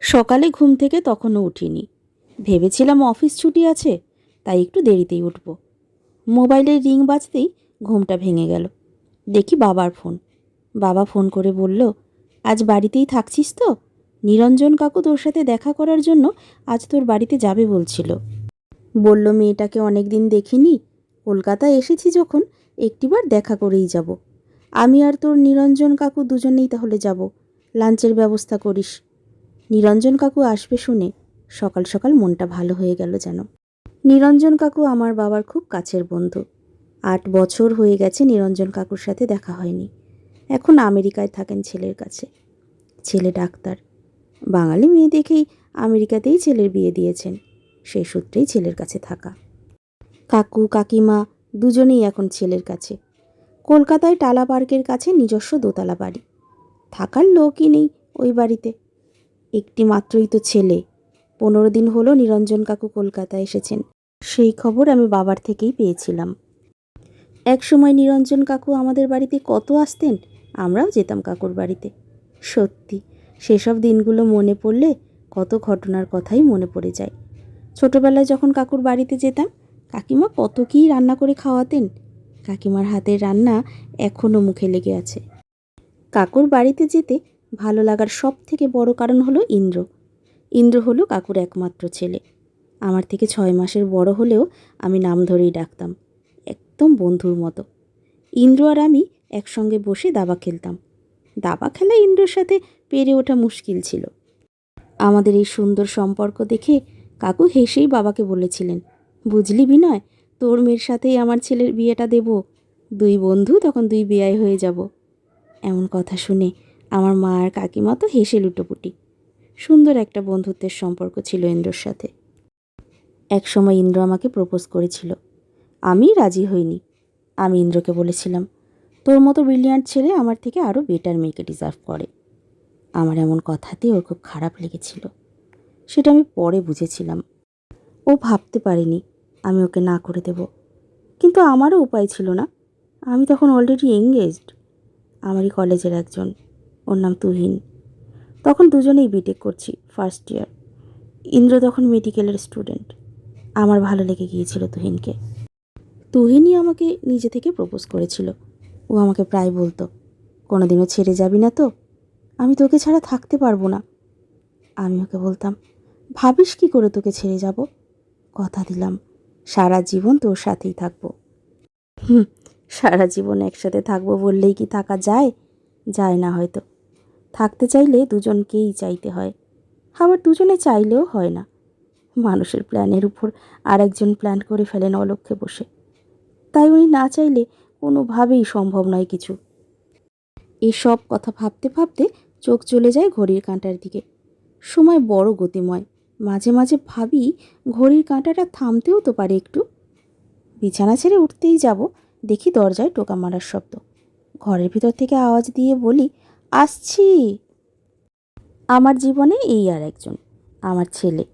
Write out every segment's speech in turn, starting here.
সকালে ঘুম থেকে তখনও উঠিনি। ভেবেছিলাম অফিস ছুটি আছে, তাই একটু দেরিতেই উঠব। মোবাইলের রিং বাজতেই ঘুমটা ভেঙে গেল। দেখি বাবার ফোন। বাবা ফোন করে বলল, আজ বাড়িতেই থাকছিস তো? নিরঞ্জন কাকু তোর সাথে দেখা করার জন্য আজ তোর বাড়িতে যাবে বলছিল। বলল, মেয়েটাকে অনেক দিন দেখিনি। কলকাতায় এসেছি যখন, একটিবার দেখা করেই যাব। আমি আর তোর নিরঞ্জন কাকু দুজনেই তাহলে যাব। লাঞ্চের ব্যবস্থা করিস। নিরঞ্জন কাকু আসবে শুনে সকাল সকাল মনটা ভালো হয়ে গেল যেন। নিরঞ্জন কাকু আমার বাবার খুব কাছের বন্ধু। আট বছর হয়ে গেছে নিরঞ্জন কাকুর সাথে দেখা হয়নি। এখন আমেরিকায় থাকেন ছেলের কাছে। ছেলে ডাক্তার। বাঙালি মেয়ে দেখেই আমেরিকাতেই ছেলের বিয়ে দিয়েছেন। সেই সূত্রেই ছেলের কাছে থাকা। কাকু, কাকিমা দুজনেই এখন ছেলের কাছে। কলকাতায় টালা পার্কের কাছে নিজস্ব দোতলা বাড়ি। থাকার লোকই নেই ওই বাড়িতে। একটি মাত্রই তো ছেলে। পনেরো দিন হলো নিরঞ্জন কাকু কলকাতায় এসেছেন। সেই খবর আমি বাবার থেকেই পেয়েছিলাম। এক সময় নিরঞ্জন কাকু আমাদের বাড়িতে কত আসতেন? আমরাও যেতাম কাকুর বাড়িতে। সত্যি, সেসব দিনগুলো মনে পড়লে কত ঘটনার কথাই মনে পড়ে যায়। ছোটবেলায় যখন কাকুর বাড়িতে যেতাম, কাকিমা কত কী রান্না করে খাওয়াতেন। কাকিমার হাতের রান্না এখনও মুখে লেগে আছে। কাকুর বাড়িতে যেতে ভালো লাগার সব থেকে বড় কারণ হলো ইন্দ্র। ইন্দ্র হলো কাকুর একমাত্র ছেলে। আমার থেকে ছয় মাসের বড় হলেও আমি নাম ধরেই ডাকতাম, একদম বন্ধুর মতো। ইন্দ্র আর আমি একসঙ্গে বসে দাবা খেলতাম। দাবা খেলা ইন্দ্রর সাথে পেরে ওঠা মুশকিল ছিল। আমাদের এই সুন্দর সম্পর্ক দেখে কাকু হেসেই বাবাকে বলেছিলেন, বুঝলি বিনয়, তোর মেয়ের সাথেই আমার ছেলের বিয়েটা দেব। দুই বন্ধু তখন দুই বিয়ায় হয়ে যাব। এমন কথা শুনে আমার মা আর কাকিমা তো হেসে লুটোপুটি। সুন্দর একটা বন্ধুত্বের সম্পর্ক ছিল ইন্দ্রর সাথে। এক সময় ইন্দ্র আমাকে প্রপোজ করেছিল। আমি রাজি হইনি। আমি ইন্দ্রকে বলেছিলাম, তোর মতো ব্রিলিয়ান্ট ছেলে আমার থেকে আরও বেটার মেয়েকে ডিজার্ভ করে। আমার এমন কথাতে ওর খুব খারাপ লেগেছিল। সেটা আমি পরে বুঝেছিলাম। ও ভাবতে পারেনি আমি ওকে না করে দেব। কিন্তু আমারও উপায় ছিল না। আমি তখন অলরেডি এঙ্গেজড আমারই কলেজের একজন ওর নাম তুহিন। তখন দুজনেই বিটেক করছি ফার্স্ট ইয়ার ইন্দ্র তখন মেডিকেলের স্টুডেন্ট আমার ভালো লেগে গিয়েছিল তুহিনকে। তুহিনই আমাকে নিজে থেকে প্রপোজ করেছিল। ও আমাকে প্রায় বলতো, কোনোদিনও ছেড়ে যাবি না তো। আমি তোকে ছাড়া থাকতে পারব না। আমি ওকে বলতাম, ভাবিস কি করে তোকে ছেড়ে যাব? কথা দিলাম, সারা জীবন তোর সাথেই থাকব। হুম, সারা জীবন একসাথে থাকব বললেই কি থাকা যায়? যায় না হয়তো। থাকতে চাইলে দুজনকেই চাইতে হয়। আবার দুজনে চাইলেও হয় না। মানুষের প্ল্যানের উপর আরেকজন প্ল্যান করে ফেলেন অলক্ষ্যে বসে। তাই উনি না চাইলে কোনোভাবেই সম্ভব নয় কিছু। এসব কথা ভাবতে ভাবতে চোখ চলে যায় ঘড়ির কাঁটার দিকে। সময় বড় গতিময়। মাঝে মাঝে ভাবি, ঘড়ির কাঁটাটা থামতেও তো পারে একটু। বিছানা ছেড়ে উঠতেই যাব, দেখি দরজায় টোকা মারার শব্দ। ঘরের ভিতর থেকে আওয়াজ দিয়ে বলি আসছি। আমার জীবনে এই আর একজন, আমার ছেলে।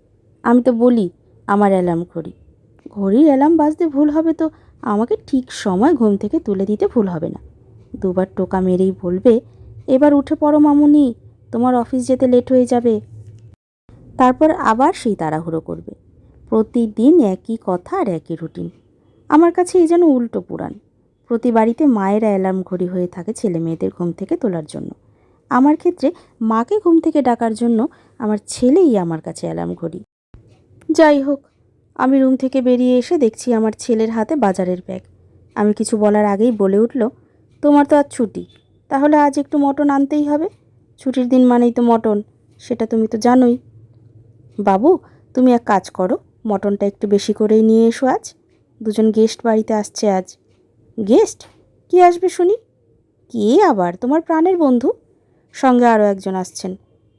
আমি তো বলি, আমার অ্যালার্ম ঘড়ি। ঘড়ির অ্যালার্ম বাজতে ভুল হবে তো আমাকে ঠিক সময় ঘুম থেকে তুলে দিতে ভুল হবে না। দুবার টোকা মেরেই বলবে, এবার উঠে পড়ো মামুনি, তোমার অফিস যেতে লেট হয়ে যাবে। তারপর আবার সেই তাড়াহুড়ো করবে। প্রতিদিন একই কথা আর একই রুটিন। আমার কাছে এই যেন উল্টো পুরাণ। প্রতি বাড়িতে মায়েরা অ্যালার্ম ঘড়ি হয়ে থাকে ছেলে মেয়েদের ঘুম থেকে তোলার জন্য। আমার ক্ষেত্রে মাকে ঘুম থেকে ডাকার জন্য আমার ছেলেই আমার কাছে অ্যালার্ম ঘড়ি। যাই হোক, আমি রুম থেকে বেরিয়ে এসে দেখছি আমার ছেলের হাতে বাজারের ব্যাগ। আমি কিছু বলার আগেই বলে উঠল, তোমার তো আজ ছুটি, তাহলে আজ একটু মটন আনতেই হবে। ছুটির দিন মানেই তো মটন, সেটা তুমি তো জানোই। বাবু, তুমি এক কাজ করো, মটনটা একটু বেশি করেই নিয়ে এসো আজ। দুজন গেস্ট বাড়িতে আসছে আজ। গেস্ট? কি আসবে শুনি? কে আবার? তোমার প্রাণের বন্ধু? সঙ্গে আরও একজন আসছেন।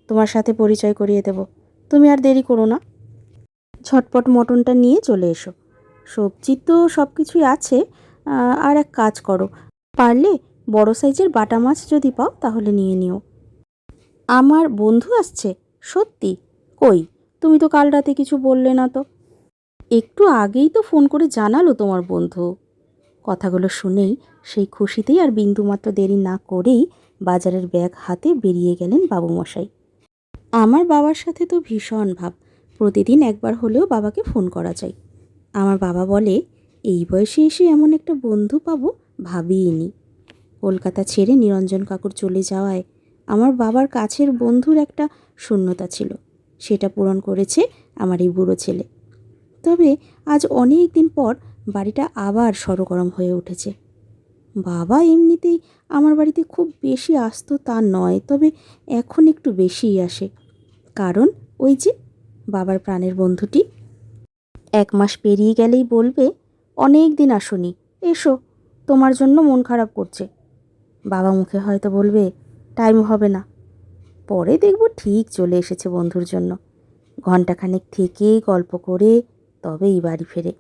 তোমার সাথে পরিচয় করিয়ে দেব। তুমি আর দেরি করো না। ঝটপট মটনটা নিয়ে চলে এসো। সবজি তো সব কিছুই আছে আর এক কাজ করো। পারলে বড় সাইজের বাটা মাছ যদি পাও তাহলে নিয়ে নিও। আমার বন্ধু আসছে। সত্যি? কই? তুমি তো কাল রাতে কিছু বললে না তো। একটু আগেই তো ফোন করে জানালো তোমার বন্ধু। কথাগুলো শুনেই সেই খুশিতেই আর বিন্দুমাত্র দেরি না করেই বাজারের ব্যাগ হাতে বেরিয়ে গেলেন বাবুমশাই। আমার বাবার সাথে তো ভীষণ ভাব। প্রতিদিন একবার হলেও বাবাকে ফোন করা যায়। আমার বাবা বলে, এই বয়সে এসে এমন একটা বন্ধু পাবো ভাবিনি কলকাতা ছেড়ে নিরঞ্জন কাকুর চলে যাওয়ায় আমার বাবার কাছের বন্ধুর একটা শূন্যতা ছিল। সেটা পূরণ করেছে আমার এই বুড়ো ছেলে। তবে আজ অনেক দিন পর বাড়িটা আবার সরগরম হয়ে উঠেছে। বাবা এমনিতেই আমার বাড়িতে খুব বেশি আসতো তা নয়, তবে এখন একটু বেশিই আসে। কারণ ওই যে বাবার প্রাণের বন্ধুটি। এক মাস পেরিয়ে গেলেই বলবে, অনেক দিন আসনি, এসো, তোমার জন্য মন খারাপ করছে। বাবা মুখে হয়তো বলবে, টাইম হবে না। পরে দেখব ঠিক চলে এসেছে বন্ধুর জন্য। ঘণ্টাখানেক থেকে গল্প করে, তবেই বাড়ি ফেরে।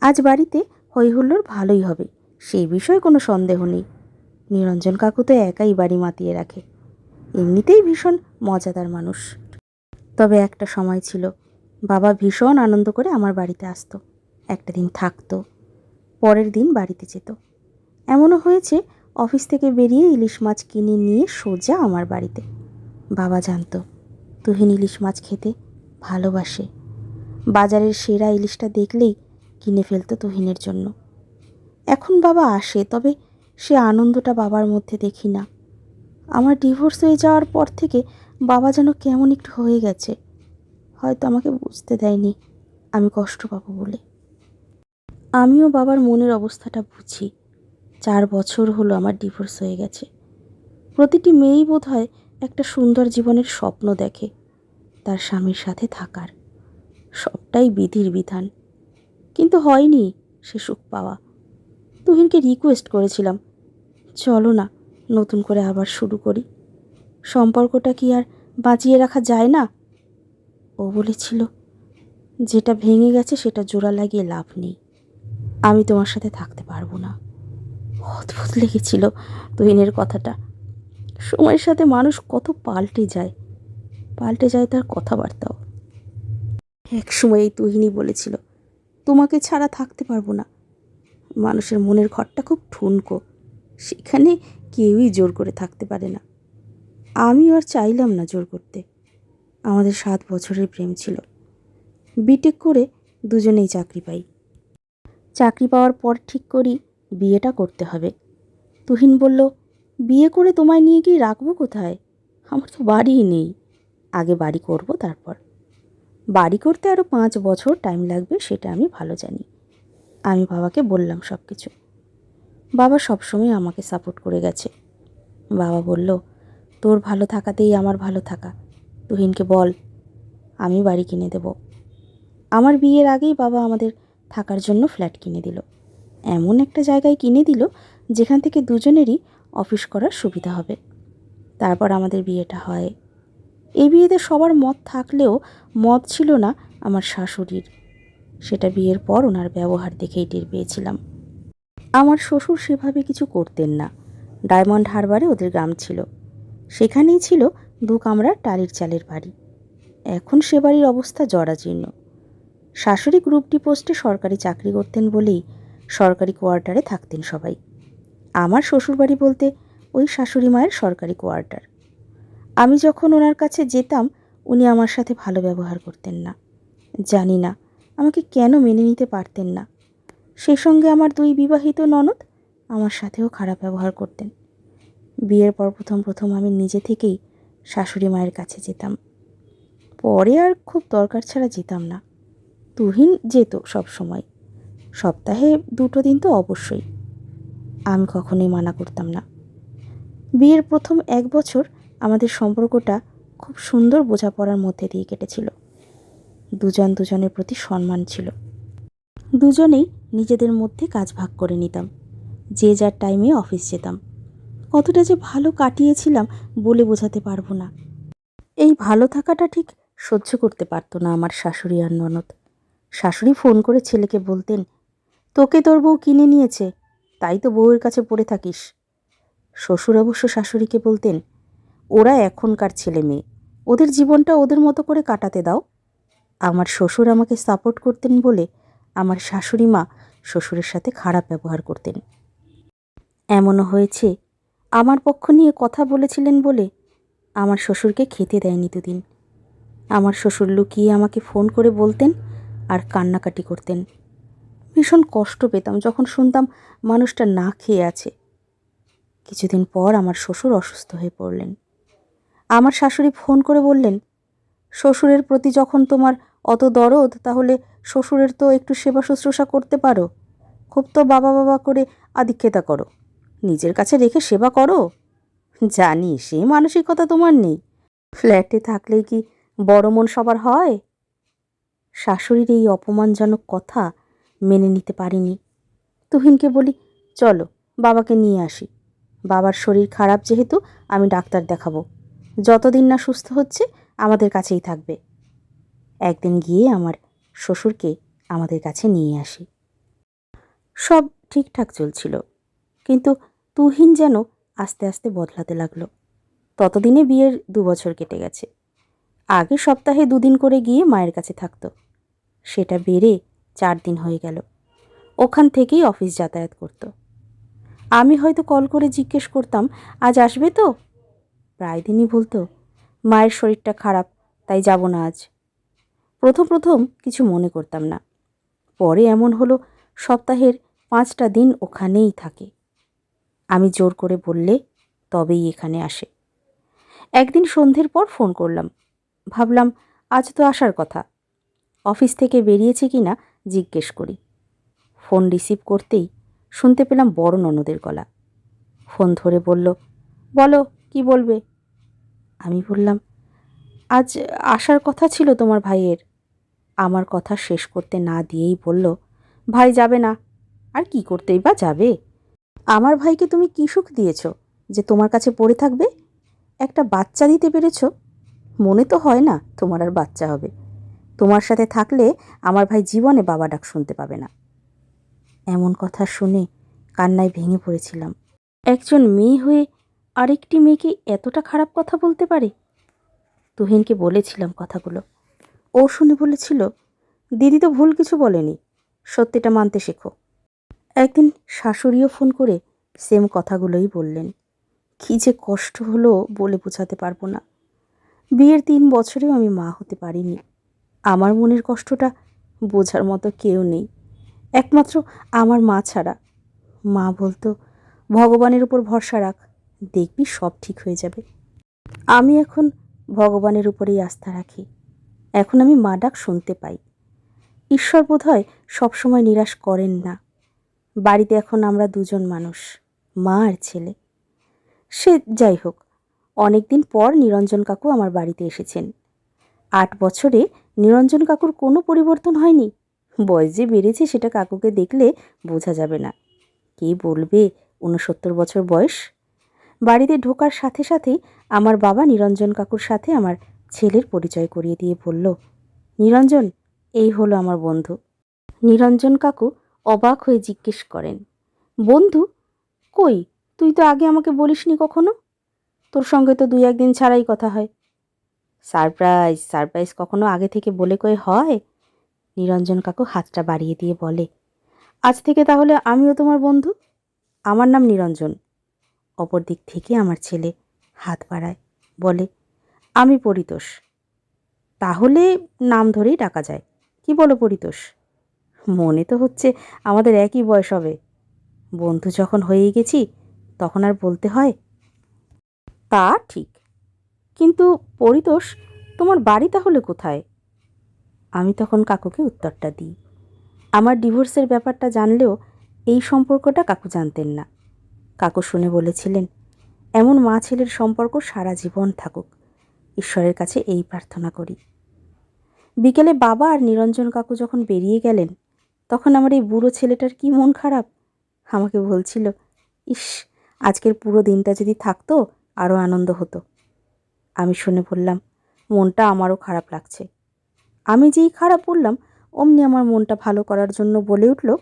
আজ বাড়িতে হৈহুল্লোর ভালোই হবে। সেই বিষয়ে কোনো সন্দেহ নেই। নিরঞ্জন কাকু তো একাই বাড়ি মাতিয়ে রাখে। এমনিতেই ভীষণ মজাদার মানুষ। তবে একটা সময় ছিল, বাবা ভীষণ আনন্দ করে আমার বাড়িতে আসতো। একটা দিন থাকতো, পরের দিন বাড়িতে যেত। এমনও হয়েছে, অফিস থেকে বেরিয়ে ইলিশ মাছ কিনে নিয়ে সোজা আমার বাড়িতে। বাবা জানতো, তুহিন ইলিশ মাছ খেতে ভালোবাসে। বাজারের সেরা ইলিশটা দেখলেই কিনে ফেলতো তুহিনের জন্য। এখন বাবা আসে, তবে সে আনন্দটা বাবার মধ্যে দেখি না। আমার ডিভোর্স হয়ে যাওয়ার পর থেকে বাবা যেন কেমন একটু হয়ে গেছে। হয়তো আমাকে বুঝতে দেয়নি, আমি কষ্ট পাবো বলে। আমিও বাবার মনের অবস্থাটা বুঝি। চার বছর হলো আমার ডিভোর্স হয়ে গেছে। প্রতিটি মেয়েই বোধ হয় একটা সুন্দর জীবনের স্বপ্ন দেখে, তার স্বামীর সাথে থাকার। সবটাই বিধির বিধান। কিন্তু হয়নি সে সুখ পাওয়া। তুহিনকে রিকোয়েস্ট করেছিলাম। চলো না, নতুন করে আবার শুরু করি। সম্পর্কটা কি আর বাঁচিয়ে রাখা যায় না? ও বলেছিল, যেটা ভেঙে গেছে সেটা জোড়া লাগিয়ে লাভ নেই। আমি তোমার সাথে থাকতে পারব না। অদ্ভুত লেগেছিল তুহিনের কথাটা। সময়ের সাথে মানুষ কত পাল্টে যায়। পাল্টে যায় তার কথাবার্তাও। এক সময় এই তুহিনী বলেছিল, তোমাকে ছাড়া থাকতে পারব না। মানুষের মনের ঘরটা খুব ঠুনকো। সেখানে কেউই জোর করে থাকতে পারে না। আমি আর চাইলাম না জোর করতে। আমাদের সাত বছরের প্রেম ছিল। বিটেক করে দুজনেই চাকরি পাই। চাকরি পাওয়ার পর ঠিক করি বিয়েটা করতে হবে। তুহিন বলল বিয়ে করে তোমায় নিয়ে গিয়ে রাখব কোথায়? আমার তো বাড়িই নেই। আগে বাড়ি করব তারপর। বাড়ি করতে আরও পাঁচ বছর টাইম লাগবে, সেটা আমি ভালো জানি। আমি বাবাকে বললাম সব কিছু বাবা সবসময় আমাকে সাপোর্ট করে গেছে। বাবা বলল, তোর ভালো থাকাতেই আমার ভালো থাকা। তুহিনকে বল, আমি বাড়ি কিনে দেব। আমার বিয়ের আগেই বাবা আমাদের থাকার জন্য ফ্ল্যাট কিনে দিল। এমন একটা জায়গায় কিনে দিল যেখান থেকে দুজনেরই অফিস করার সুবিধা হবে। তারপর আমাদের বিয়েটা হয়। এই বিয়েতে সবার মত থাকলেও মত ছিল না আমার শাশুড়ির। সেটা বিয়ের পর ওনার ব্যবহার দেখেই টের পেয়েছিলাম। আমার শ্বশুর সেভাবে কিছু করতেন না। ডায়মন্ড হারবারে ওদের গ্রাম ছিল। সেখানেই ছিল দু কামরার টালির চালের বাড়ি। এখন সে বাড়ির অবস্থা জরাজীর্ণ। শাশুড়ি গ্রুপ ডি পোস্টে সরকারি চাকরি করতেন বলেই সরকারি কোয়ার্টারে থাকতেন সবাই। আমার শ্বশুরবাড়ি বলতে ওই শাশুড়ি মায়ের সরকারি কোয়ার্টার। আমি যখন ওনার কাছে যেতাম, উনি আমার সাথে ভালো ব্যবহার করতেন না। জানি না আমাকে কেন মেনে নিতে পারতেন না? সেই সঙ্গে আমার দুই বিবাহিত ননদ আমার সাথেও খারাপ ব্যবহার করতেন। বিয়ের পর প্রথম প্রথম আমি নিজে থেকেই শাশুড়ি মায়ের কাছে যেতাম। পরে আর খুব দরকার ছাড়া যেতাম না। তুহিন যেত সব সময়। সপ্তাহে দুটো দিন তো অবশ্যই। আমি কখনোই মানা করতাম না। বিয়ের প্রথম এক বছর আমাদের সম্পর্কটা খুব সুন্দর বোঝাপড়ার মধ্যে দিয়ে কেটেছিল। দুজন দুজনের প্রতি সম্মান ছিল। দুজনেই নিজেদের মধ্যে কাজ ভাগ করে নিতাম। যে যার টাইমে অফিস যেতাম। কতটা যে ভালো কাটিয়েছিলাম বলে বোঝাতে পারব না। এই ভালো থাকাটা ঠিক সহ্য করতে পারতো না আমার শাশুড়ি আর ননদ। শাশুড়ি ফোন করে ছেলেকে বলতেন, তোকে তোর বউ কিনে নিয়েছে, তাই তো বউয়ের কাছে পড়ে থাকিস। শ্বশুর অবশ্য শাশুড়িকে বলতেন, ওরা এখনকার ছেলে মেয়ে, ওদের জীবনটা ওদের মতো করে কাটাতে দাও আমার শ্বশুর আমাকে সাপোর্ট করতেন বলে আমার শাশুড়ি মা শ্বশুরের সাথে খারাপ ব্যবহার করতেন। এমনও হয়েছে, আমার পক্ষ নিয়ে কথা বলেছিলেন বলে আমার শ্বশুরকে খেতে দেয়নি দুদিন। আমার শ্বশুর লুকিয়ে আমাকে ফোন করে বলতেন আর কান্নাকাটি করতেন। ভীষণ কষ্ট পেতাম যখন শুনতাম মানুষটা না খেয়ে আছে। কিছুদিন পর আমার শ্বশুর অসুস্থ হয়ে পড়লেন। আমার শাশুড়ি ফোন করে বললেন, শ্বশুরের প্রতি যখন তোমার অত দরদ, তাহলে শ্বশুরের তো একটু সেবা শুশ্রূষা করতে পারো। খুব তো বাবা বাবা করে আদিক্ষেতা করো। নিজের কাছে রেখে সেবা করো? জানি, সে মানসিকতা তোমার নেই। ফ্ল্যাটে থাকলেই কি বড় মন সবার হয়? শাশুড়ির এই অপমানজনক কথা মেনে নিতে পারিনি। তুহিনকে বলি, চলো, বাবাকে নিয়ে আসি। বাবার শরীর খারাপ যেহেতু, আমি ডাক্তার দেখাবো। যতদিন না সুস্থ হচ্ছে, আমাদের কাছেই থাকবে। একদিন গিয়ে আমার শ্বশুরকে আমাদের কাছে নিয়ে আসি। সব ঠিকঠাক চলছিল, কিন্তু তুহিন যেন আস্তে আস্তে বদলাতে লাগল। ততদিনে বিয়ের দু বছর কেটে গেছে। আগে সপ্তাহে দুদিন করে গিয়ে মায়ের কাছে থাকতো। সেটা বেড়ে চার দিন হয়ে গেল। ওখান থেকেই অফিস যাতায়াত করত। আমি হয়তো কল করে জিজ্ঞেস করতাম, আজ আসবে তো? প্রায় দিনই বলতো মায়ের শরীরটা খারাপ, তাই যাব না আজ। প্রথম প্রথম কিছু মনে করতাম না। পরে এমন হলো, সপ্তাহের পাঁচটা দিন ওখানেই থাকে। আমি জোর করে বললে, তবেই এখানে আসে। একদিন সন্ধ্যের পর ফোন করলাম। ভাবলাম, আজ তো আসার কথা। অফিস থেকে বেরিয়েছে কি না, জিজ্ঞেস করি। ফোন রিসিভ করতেই শুনতে পেলাম বড় ননদের গলা। ফোন ধরে বলল, বলো, কি বলবে? আমি বললাম, আজ আসার কথা ছিল তোমার ভাইয়ের। আমার কথা শেষ করতে না দিয়েই বলল, ভাই যাবে না। আর কি করতেই বা যাবে? আমার ভাইকে তুমি কী সুখ দিয়েছ যে তোমার কাছে পড়ে থাকবে? একটা বাচ্চা দিতে পেরেছ? মনে তো হয় না তোমার আর বাচ্চা হবে। তোমার সাথে থাকলে আমার ভাই জীবনে বাবা ডাক শুনতে পাবে না। এমন কথা শুনে কান্নায় ভেঙে পড়েছিলাম। একজন মেয়ে হয়ে আরেকটি মেয়েকে এতটা খারাপ কথা বলতে পারে? তুহিনকে বলেছিলাম কথাগুলো। ও শুনে বলেছিল, দিদি তো ভুল কিছু বলেনি, সত্যিটা মানতে শেখো। একদিন শাশুড়িও ফোন করে সেম কথাগুলোই বললেন। কী যে কষ্ট হলো বলে বোঝাতে পারব না। বিয়ের তিন বছরেও আমি মা হতে পারিনি। আমার মনের কষ্টটা বোঝার মতো কেউ নেই। একমাত্র আমার মা ছাড়া। মা বলতো, ভগবানের উপর ভরসা রাখ, দেখবি সব ঠিক হয়ে যাবে। আমি এখন ভগবানের উপরেই আস্থা রাখি। এখন আমি মা ডাক শুনতে পাই। ঈশ্বর বোধ হয় সবসময় নিরাশ করেন না। বাড়িতে এখন আমরা দুজন মানুষ, মা আর ছেলে। সে যাই হোক অনেক দিন পর নিরঞ্জন কাকু আমার বাড়িতে এসেছেন। আট বছরে নিরঞ্জন কাকুর কোনো পরিবর্তন হয়নি। বয়স যে বেড়েছে সেটা কাকুকে দেখলে বোঝা যাবে না। কে বলবে ঊনসত্তর বছর বয়স? বাড়িতে ঢোকার সাথে সাথেই আমার বাবা নিরঞ্জন কাকুর সাথে আমার ছেলের পরিচয় করিয়ে দিয়ে বলল, নিরঞ্জন, এই হলো আমার বন্ধু। নিরঞ্জন কাকু অবাক হয়ে জিজ্ঞেস করেন, বন্ধু, কই? তুই তো আগে আমাকে বলিসনি কখনো? তোর সঙ্গে তো দুই একদিন ছাড়াই কথা হয়। সারপ্রাইজ সারপ্রাইজ কখনো আগে থেকে বলে কয়ে হয়? নিরঞ্জন কাকু হাতটা বাড়িয়ে দিয়ে বলে, আজ থেকে তাহলে আমিও তোমার বন্ধু? আমার নাম নিরঞ্জন। অপর দিক থেকে আমার ছেলে হাত বাড়ায়, বলে আমি পরিতোষ। তাহলে নাম ধরেই ডাকা যায়। কি বলো পরিতোষ? মনে তো হচ্ছে আমাদের একই বয়স হবে। বন্ধু যখন হয়েই গেছি, তখন আর বলতে হয়? তা ঠিক। কিন্তু পরিতোষ, তোমার বাড়ি তাহলে কোথায়? আমি তখন কাকুকে উত্তরটা দিই। আমার ডিভোর্সের ব্যাপারটা জানলেও এই সম্পর্কটা কাকু জানতেন না। কাকু শুনে বলেছিলেন, এমন মা ছেলের সম্পর্ক সারা জীবন থাকুক। ঈশ্বরের কাছে এই প্রার্থনা করি। বিকেলে বাবা আর নিরঞ্জন কাকু যখন বেরিয়ে গেলেন, তখন আমার এই বুড়ো ছেলেটার কি মন খারাপ? আমাকে বলছিল, ইস, আজকের পুরো দিনটা যদি থাকতো আরও আনন্দ হতো। আমি শুনে বললাম, মনটা আমারও খারাপ লাগছে। আমি যেই খারাপ বললাম, অমনি আমার মনটা ভালো করার জন্য বলে উঠল,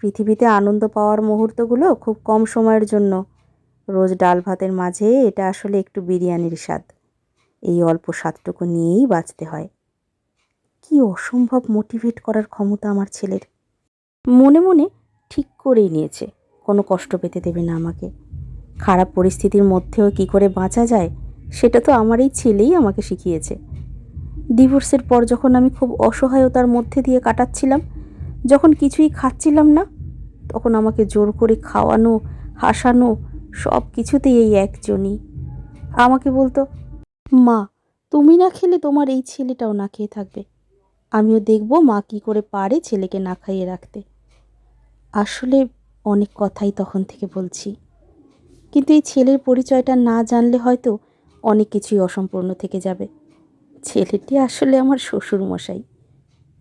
পৃথিবীতে আনন্দ পাওয়ার মুহূর্তগুলো খুব কম সময়ের জন্য। রোজ ডাল ভাতের মাঝে এটা আসলে একটু বিরিয়ানির স্বাদ। এই অল্প স্বাদটুকু নিয়েই বাঁচতে হয়। কি অসম্ভব মোটিভেট করার ক্ষমতা আমার ছেলের। মনে মনে ঠিক করেই নিয়েছে, কোনো কষ্ট পেতে দেবে না আমাকে। খারাপ পরিস্থিতির মধ্যেও কি করে বাঁচা যায়, সেটা তো আমার এই ছেলেই আমাকে শিখিয়েছে। ডিভোর্সের পর যখন আমি খুব অসহায়তার মধ্যে দিয়ে কাটাচ্ছিলাম, যখন কিছুই খাচ্ছিলাম না, তখন আমাকে জোর করে খাওয়ানো, হাসানো সব কিছুতেই এই একজনই। আমাকে বলতো মা, তুমি না খেলে তোমার এই ছেলেটাও না খেয়ে থাকবে। আমিও দেখব মা কী করে পারে ছেলেকে না খাইয়ে রাখতে। আসলে অনেক কথাই তখন থেকে বলছি। কিন্তু এই ছেলের পরিচয়টা না জানলে হয়তো অনেক কিছুই অসম্পূর্ণ থেকে যাবে। ছেলেটি আসলে আমার শ্বশুর মশাই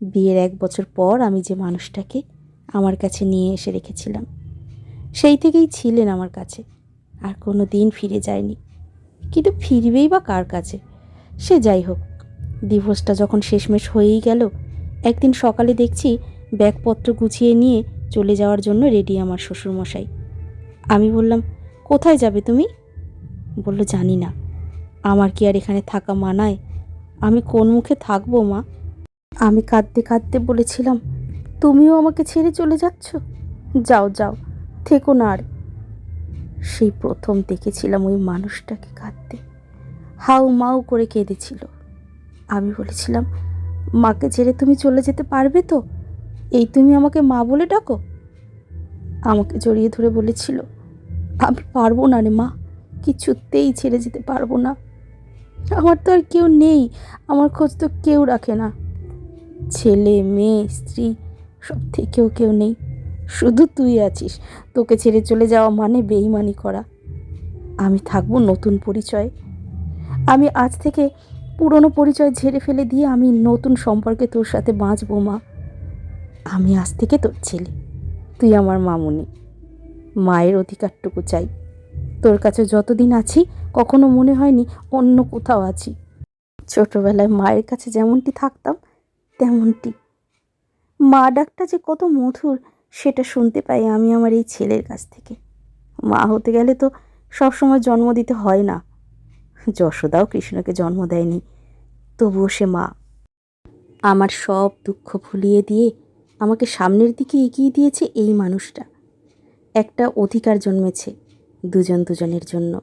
বিয়ের এক বছর পর আমি যে মানুষটাকে আমার কাছে নিয়ে এসে রেখেছিলাম, সেই থেকেই ছিলেন আমার কাছে। আর কোনো দিন ফিরে যায়নি। কিন্তু ফিরবেই বা কার কাছে? সে যাই হোক, ডিভোর্সটা যখন শেষমেশ হয়েই গেল, একদিন সকালে দেখছি ব্যাগপত্র গুছিয়ে নিয়ে চলে যাওয়ার জন্য রেডি আমার শ্বশুরমশাই। আমি বললাম, কোথায় যাবে তুমি? বলল, জানি না। আমার কি আর এখানে থাকা মানায়? আমি কোন মুখে থাকব মা? আমি কাঁদতে কাঁদতে বলেছিলাম, তুমিও আমাকে ছেড়ে চলে যাচ্ছ? যাও যাও, থেকো না আর। সেই প্রথম দেখেছিলাম ওই মানুষটাকে কাঁদতে। হাউ মাউ করে কেঁদেছিল। আমি বলেছিলাম, মাকে ছেড়ে তুমি চলে যেতে পারবে তো? এই তুমি আমাকে মা বলে ডাকো? আমাকে জড়িয়ে ধরে বলেছিল, আমি পারব না রে মা, কিছুতেই ছেড়ে যেতে পারব না। আমার তো আর কেউ নেই, আমার খোঁজ তো কেউ রাখে না। ছেলে, মেয়ে, স্ত্রী, সব থেকেও কেউ নেই। শুধু তুই আছিস। তোকে ছেড়ে চলে যাওয়া মানে বেইমানি করা। আমি থাকব নতুন পরিচয়। আমি আজ থেকে পুরনো পরিচয় ঝেড়ে ফেলে দিয়ে আমি নতুন সম্পর্কে তোর সাথে বাঁচবো, মা। আমি আজ থেকে তোর ছেলে। তুই আমার মামুনি। মায়ের অধিকারটুকু চাই। তোর কাছে যতদিন আছি, কখনো মনে হয়নি অন্য কোথাও আছি। ছোটবেলায় মায়ের কাছে যেমনটি থাকতাম, তেমনটি। মা ডাকটা যে কত মধুর সেটা শুনতে পাই আমি আমার এই ছেলের কাছ থেকে। মা হতে গেলে তো সবসময় জন্ম দিতে হয় না। যশোদাও কৃষ্ণকে জন্ম দেয়নি, তবুও সে মা। আমার সব দুঃখ ভুলিয়ে দিয়ে আমাকে সামনের দিকে এগিয়ে দিয়েছে এই মানুষটা। একটা অধিকার জন্মেছে দুজন দুজনের জন্য।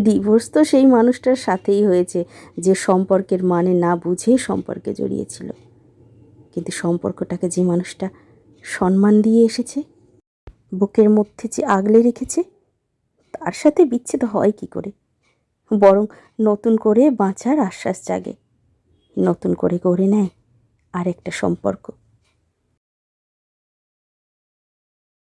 ডিভোর্স তো সেই মানুষটার সাথেই হয়েছে, যে সম্পর্কের মানে না বুঝে সম্পর্কে জড়িয়েছিল। কিন্তু সম্পর্কটাকে যে মানুষটা সম্মান দিয়ে এসেছে। বুকের মধ্যে যে আগলে রেখেছে, তার সাথে বিচ্ছেদ হয় কি করে? বরং নতুন করে বাঁচার আশ্বাস জাগে। নতুন করে গড়ে নেয় আরেকটা সম্পর্ক।